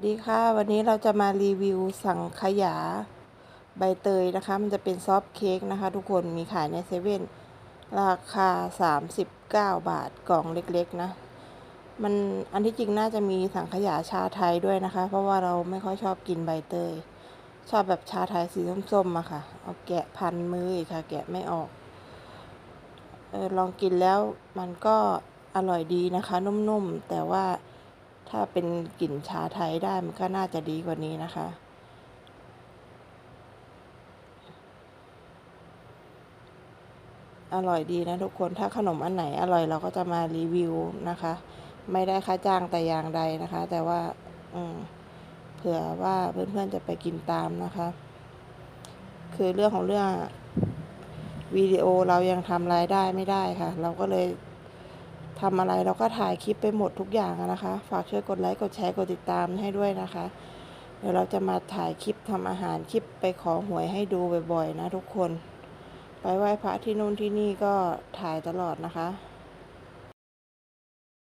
สวัสดีค่ะ วันนี้เราจะมารีวิวสังขยาใบเตยนะคะ มันจะเป็นซอฟต์เค้กนะคะ ทุกคนมีขายในเซเว่นราคา 39 บาทกล่องเล็กๆนะ มันอันที่จริงน่าจะมีสังขยาชาไทยด้วยนะคะ เพราะว่าเราไม่ค่อยชอบกินใบเตย ชอบแบบชาไทยสีส้มๆอะค่ะ เอาแกะพันมืออีกค่ะ แกะไม่ออกเออลองกินแล้วมันก็อร่อยดีนะคะ นุ่มๆ แต่ว่า ถ้าเป็นกลิ่นชาไทยได้มันก็น่าจะดีกว่านี้นะคะ อร่อยดีนะทุกคนถ้าขนมอันไหนอร่อยเราก็จะมารีวิวนะคะ ไม่ได้ค่าจ้างแต่อย่างใดนะคะ แต่ว่าเผื่อว่าเพื่อนๆจะไปกินตามนะคะ คือเรื่องของเรื่องวิดีโอเรายังทำรายได้ไม่ได้ค่ะ เราก็เลย ทำอะไรเราก็ถ่ายคลิปไปหมดทุกอย่างนะคะ ฝากช่วยกดไลค์กดแชร์กดติดตามให้ด้วยนะคะ เดี๋ยวเราจะมาถ่ายคลิปทำอาหารคลิปไปขอหวยให้ดูบ่อยๆ นะทุกคน ไปไหว้พระที่นู่นที่นี่ก็ถ่ายตลอดนะคะ